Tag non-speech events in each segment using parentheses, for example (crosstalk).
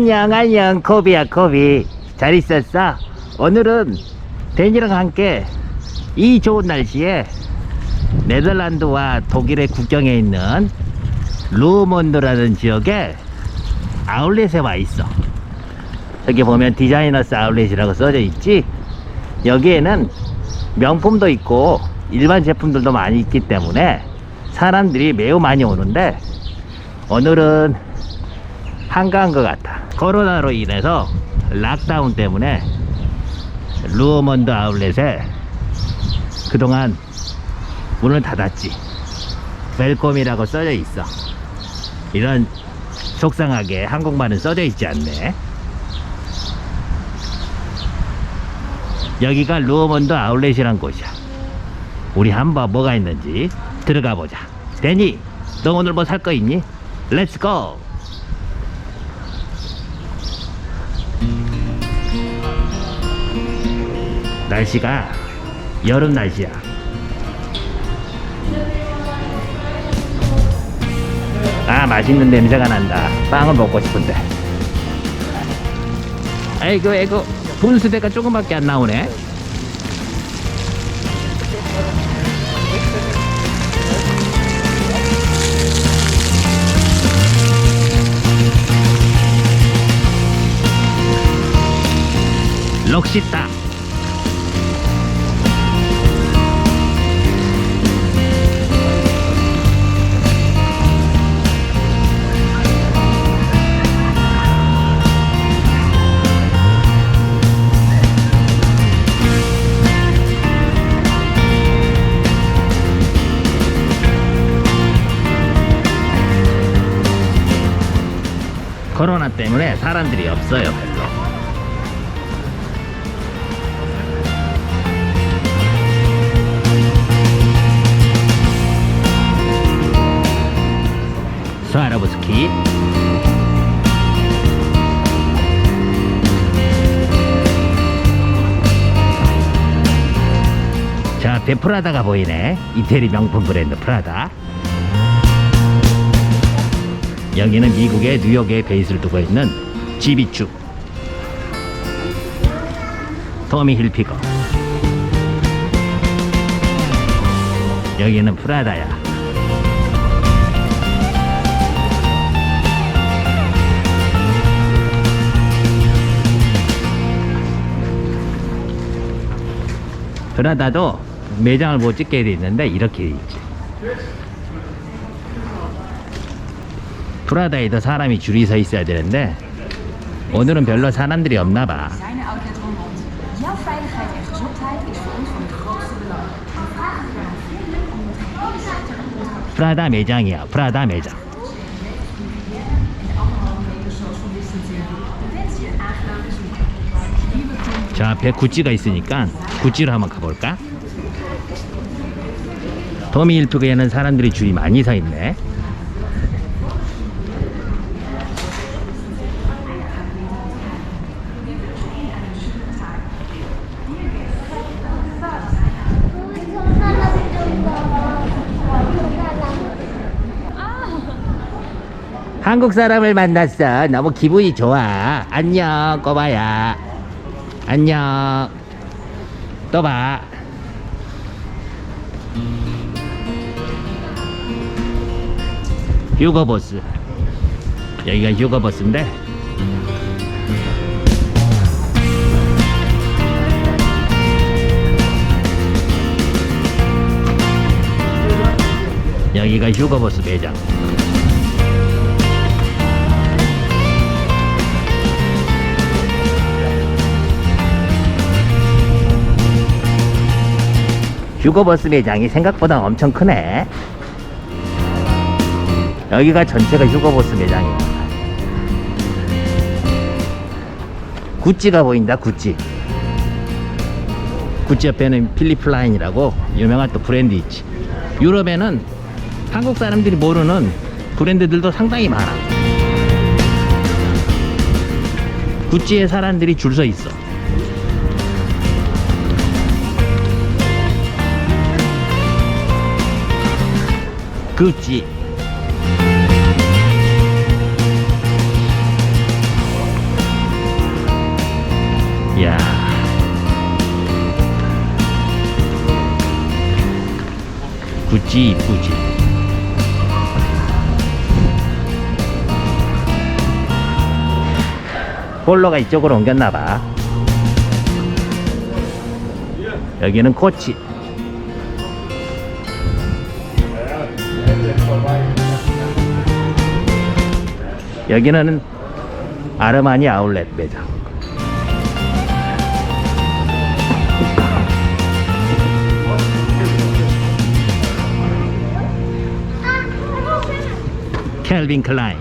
안녕 안녕 코비야 코비 잘 있었어? 오늘은 데니랑 함께 이 좋은 날씨에 네덜란드와 독일의 국경에 있는 루몬드라는 지역에 아울렛에 와 있어. 저기 보면 디자이너스 아울렛이라고 써져 있지? 여기에는 명품도 있고 일반 제품들도 많이 있기 때문에 사람들이 매우 많이 오는데 오늘은 한가한 것 같아. 코로나로 인해서 락다운 때문에 루어먼드 아울렛에 그동안 문을 닫았지. 웰컴이라고 써져 있어. 이런 속상하게 한국말은 써져 있지 않네. 여기가 루어먼드 아울렛이란 곳이야. 우리 한번 뭐가 있는지 들어가 보자. 데니 너 오늘 뭐 살 거 있니? 렛츠고 날씨가 여름 날씨야. 아 맛있는 냄새가 난다. 빵을 먹고 싶은데. 아이고 아이고 분수대가 조금밖에 안 나오네. 럭시타 때문에 사람들이 없어요 별로 스와로브스키. 자 앞에 프라다가 보이네. 이태리 명품 브랜드 프라다 여기는 미국의 뉴욕에 베이스를 두고 있는 지비축 토미 힐피거. 여기는 프라다야. 프라다도 매장을 못 찍게 돼 있는데 이렇게 돼 있지 프라다에도 사람이 줄이 서 있어야 되는데 오늘은 별로 사람들이 없나 봐 프라다 매장이야 프라다 매장 저 앞에 구찌가 있으니까 구찌로 한번 가볼까? 토미 힐피그에는 사람들이 줄이 많이 서 있네 한국 사람을 만났어. 너무 기분이 좋아. 안녕, 꼬바야. 안녕. 또 봐. 휴거버스. 여기가 휴거버스인데. 여기가 휴거버스 매장. 휴거버스 매장이 생각보다 엄청 크네. 여기가 전체가 휴거버스 매장이야. 구찌가 보인다, 구찌. 구찌 옆에는 필리플라인이라고 유명한 또 브랜드 있지. 유럽에는 한국 사람들이 모르는 브랜드들도 상당히 많아. 구찌에 사람들이 줄 서 있어. 구찌 야. 구찌 이쁘지. 볼로가 이쪽으로 옮겼나봐. 여기는 코치. 여기는 아르마니 아울렛 매장. 켈빈 클라인.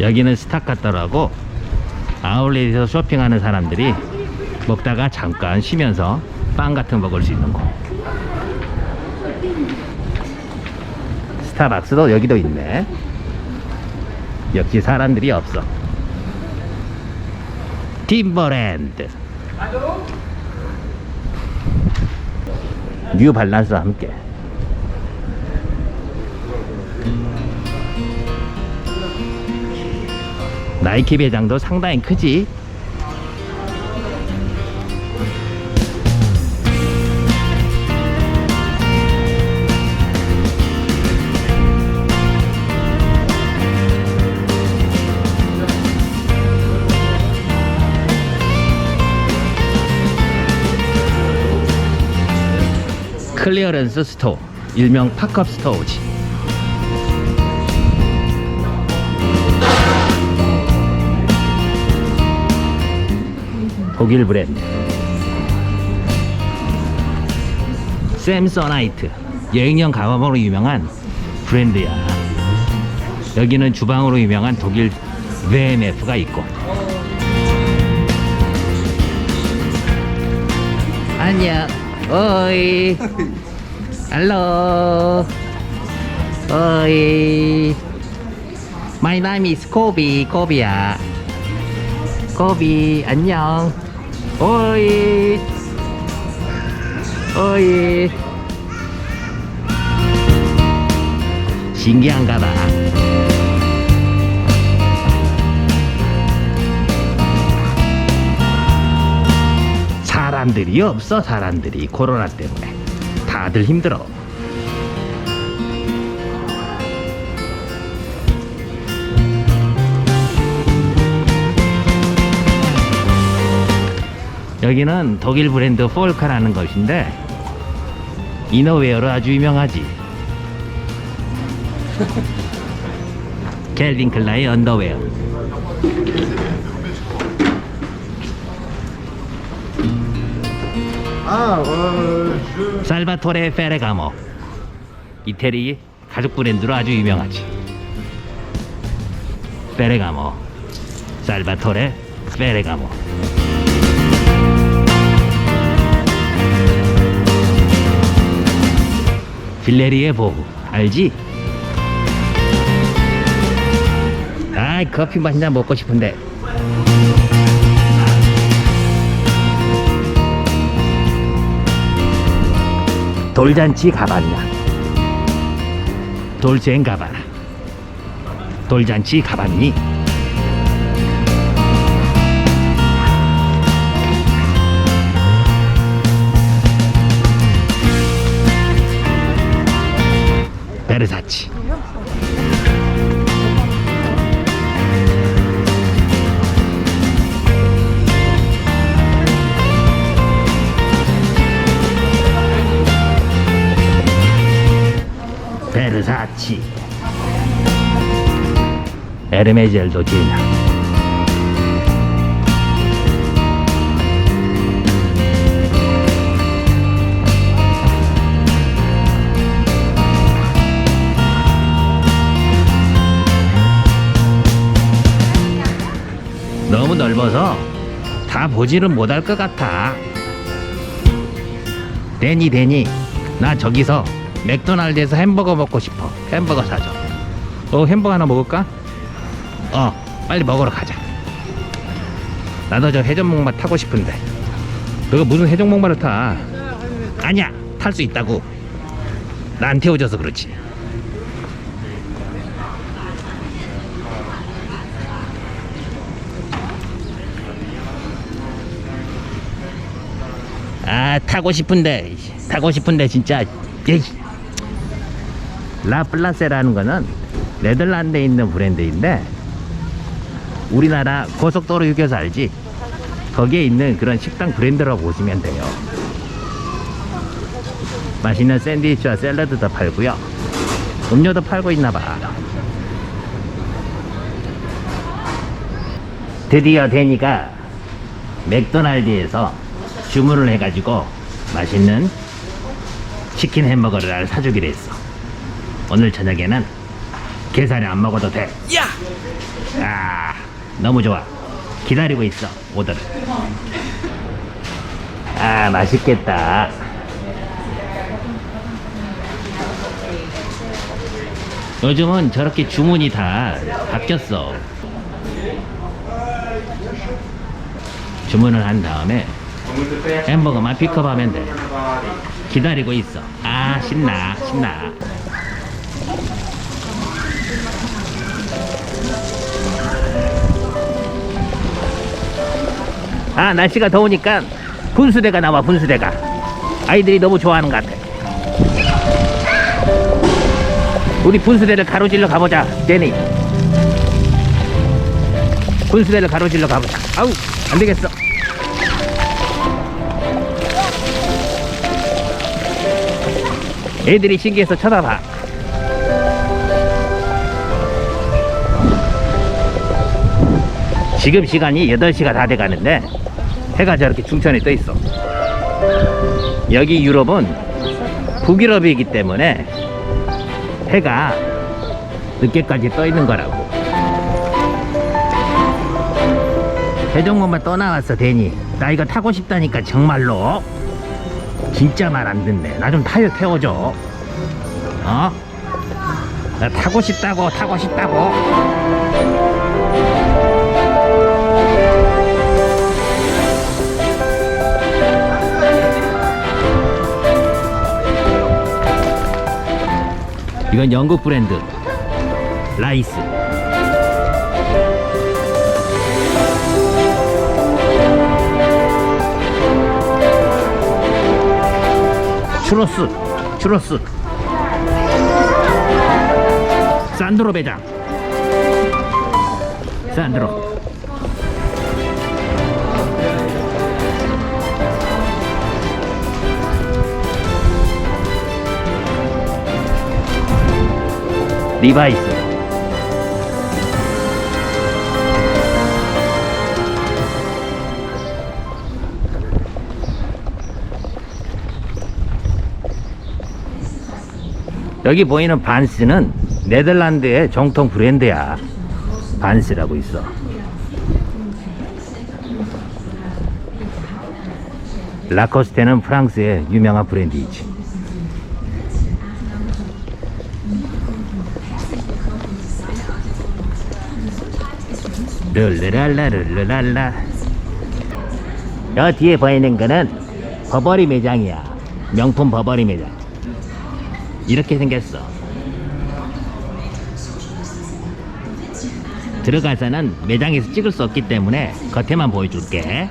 여기는 스타카터라고 아울렛에서 쇼핑하는 사람들이 먹다가 잠깐 쉬면서 빵 같은 거 먹을 수 있는 곳. 스타벅스도 여기도 있네. 역시 사람들이 없어. 팀버랜드. 뉴 발란스와 함께. 나이키 매장도 상당히 크지. 클리어런스 스토어, 일명 팝업 스토어지. 독일 브랜드. 샘서나이트. 여행용 가방으로 유명한 브랜드야. 여기는 주방으로 유명한 독일 VMF가 있고. 안녕. 어이. Hello. 어이. My name is Kobe. 코비야. 코비 안녕. 어이. 어이. 신기한가 봐. 사람들이 없어 사람들이. 코로나 때문에. 다들 힘들어. 여기는 독일 브랜드 폴카라는 것인데 이너웨어로 아주 유명하지. (laughs) 켈빈 클라이 언더웨어 Euh, je... 살바토레 페레가모. 이태리 가죽 브랜드로 아주 유명하지. 페레가모. 살바토레 페레가모. 빌레리의 보부 알지? 아 커피 한잔 먹고 싶은데 돌잔치 가봤냐? 돌쟁 가봐라. 돌잔치 가봤니? 베르사치 에르메젤도 제냐 너무 넓어서 다 보지는 못할 것 같아. 데니 데니 나 저기서 맥도날드에서 햄버거 먹고 싶어. 햄버거 사줘. 어, 햄버거 하나 먹을까? 어, 빨리 먹으러 가자. 나도 저 해전목마 타고 싶은데. 너가 무슨 해전목마를 타? 아니야, 탈 수 있다고. 나 안 태워져서 그렇지. 아, 타고 싶은데, 타고 싶은데, 진짜. 에이. 라플라세라는 거는 네덜란드에 있는 브랜드인데 우리나라 고속도로 휴게소 알지? 거기에 있는 그런 식당 브랜드라고 보시면 돼요. 맛있는 샌드위치와 샐러드도 팔고요. 음료도 팔고 있나 봐. 드디어 데니가 맥도날드에서 주문을 해가지고 맛있는 치킨 햄버거를 사주기로 했어. 오늘 저녁에는 게살이 안 먹어도 돼. 야! 아, 너무 좋아. 기다리고 있어, 오더를. 아, 맛있겠다. 요즘은 저렇게 주문이 다 바뀌었어. 주문을 한 다음에 햄버거만 픽업하면 돼. 기다리고 있어. 아, 신나, 신나. 아, 날씨가 더우니까 분수대가 나와, 분수대가. 아이들이 너무 좋아하는 것 같아. 우리 분수대를 가로질러 가보자, 제니. 분수대를 가로질러 가보자. 아우, 안 되겠어. 애들이 신기해서 쳐다봐. 지금 시간이 8시가 다 돼가는데 해가 저렇게 중천에 떠 있어. 여기 유럽은 북유럽이기 때문에 해가 늦게까지 떠 있는 거라고. 대종목만 떠나왔어, 대니. 나 이거 타고 싶다니까, 정말로. 진짜 말 안 듣네. 나 좀 타요, 태워줘. 어? 나 타고 싶다고, 타고 싶다고. 이건 영국 브랜드. 라이스. 추로스 추로스 산드로 배장 산드로 리바이스 여기 보이는 반스는 네덜란드의 정통 브랜드야. 반스라고 있어. 라코스테는 프랑스의 유명한 브랜드이지. 룰루랄라 룰루랄라 저 뒤에 보이는 거는 버버리 매장이야 명품 버버리 매장 이렇게 생겼어. 들어가서는 매장에서 찍을 수 없기 때문에 겉에만 보여줄게.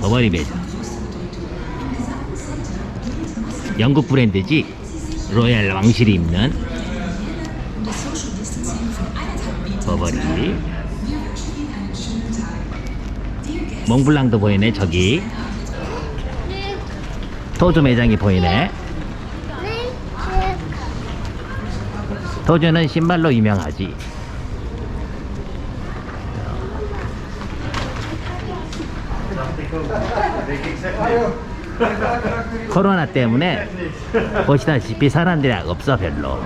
버버리 매장. 영국 브랜드지. 로얄 왕실이 입는 버버리. 몽블랑도 보이네 저기. 토조 매장이 보이네. 도주는 신발로 유명하지. 코로나 때문에 보시다시피 사람들이 없어 별로.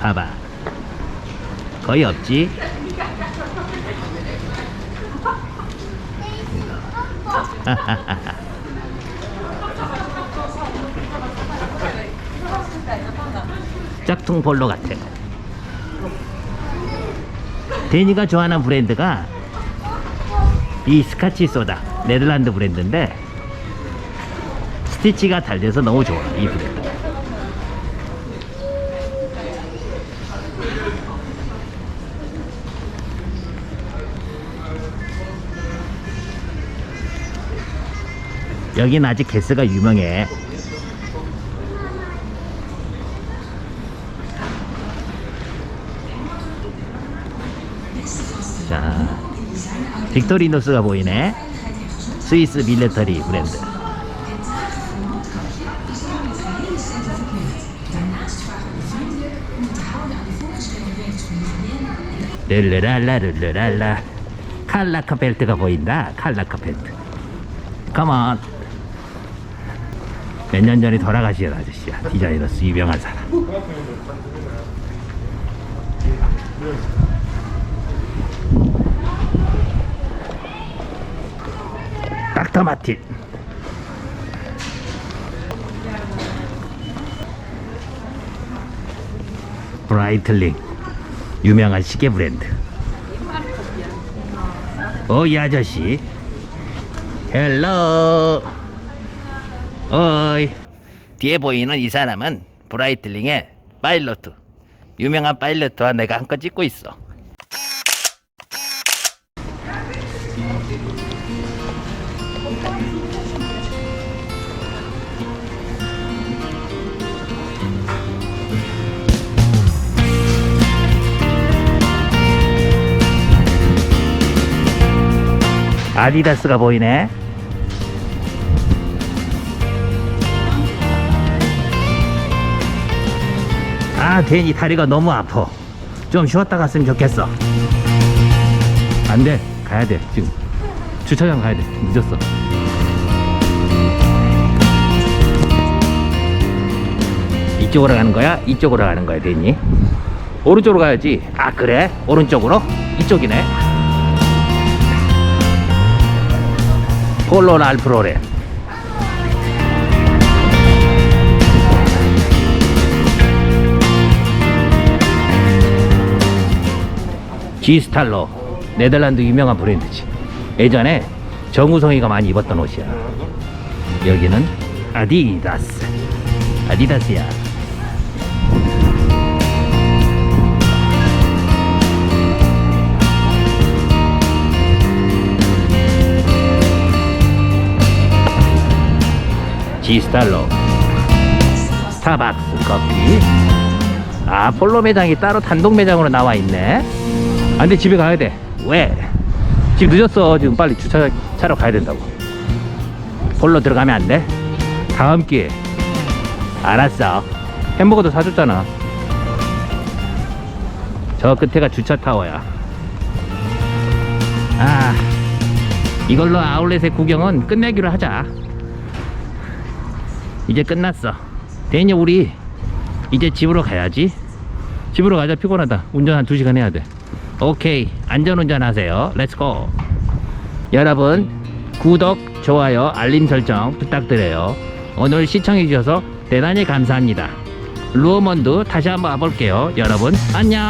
봐봐. 거의 없지. (laughs) 짝퉁 볼로 같아. 데니가 좋아하는 브랜드가 이 스카치 소다 네덜란드 브랜드인데 스티치가 잘 돼서 너무 좋아 이 브랜드. 여긴 아직 게스가 유명해. 자, 빅토리노스가 보이네. 스위스 밀레터리 브랜드. 르르랄라 르르랄라 칼라카 벨트가 보인다 칼라카 벨트 컴온 몇 년 전에 돌아가신 아저씨야. 디자이너스 유명한 사람. 닥터 마틴. 브라이틀링. 유명한 시계 브랜드. 어이 아저씨. 헬로 어이. 뒤에 보이는 이 사람은 브라이틀링의 파일로트 유명한 파일로트와 내가 한껏 찍고 있어. 아디다스가 보이네 아 괜히 다리가 너무 아파. 좀 쉬었다 갔으면 좋겠어. 안돼. 가야 돼 지금. 주차장 가야 돼. 늦었어. 이쪽으로 가는 거야? 이쪽으로 가는 거야 괜히 오른쪽으로 가야지. 아 그래? 오른쪽으로? 이쪽이네. 폴로 알프로레 G스탈로 네덜란드 유명한 브랜드지. 예전에 정우성이가 많이 입었던 옷이야. 여기는 아디다스. 아디다스야. G스탈로 스타벅스 커피. 아 폴로 매장이 따로 단독 매장으로 나와 있네 아 근데 집에 가야 돼. 왜? 지금 늦었어. 지금 빨리 주차차로 가야 된다고. 폴로 들어가면 안 돼? 다음 기회 알았어. 햄버거도 사줬잖아. 저 끝에가 주차 타워야. 아 이걸로 아울렛의 구경은 끝내기로 하자. 이제 끝났어. 데니 우리 이제 집으로 가야지. 집으로 가자. 피곤하다. 운전 한 2시간 해야 돼 오케이. 안전운전 하세요. 렛츠고 여러분 구독 좋아요 알림 설정 부탁드려요. 오늘 시청해 주셔서 대단히 감사합니다. 루어먼드 다시 한번 와볼게요. 여러분 안녕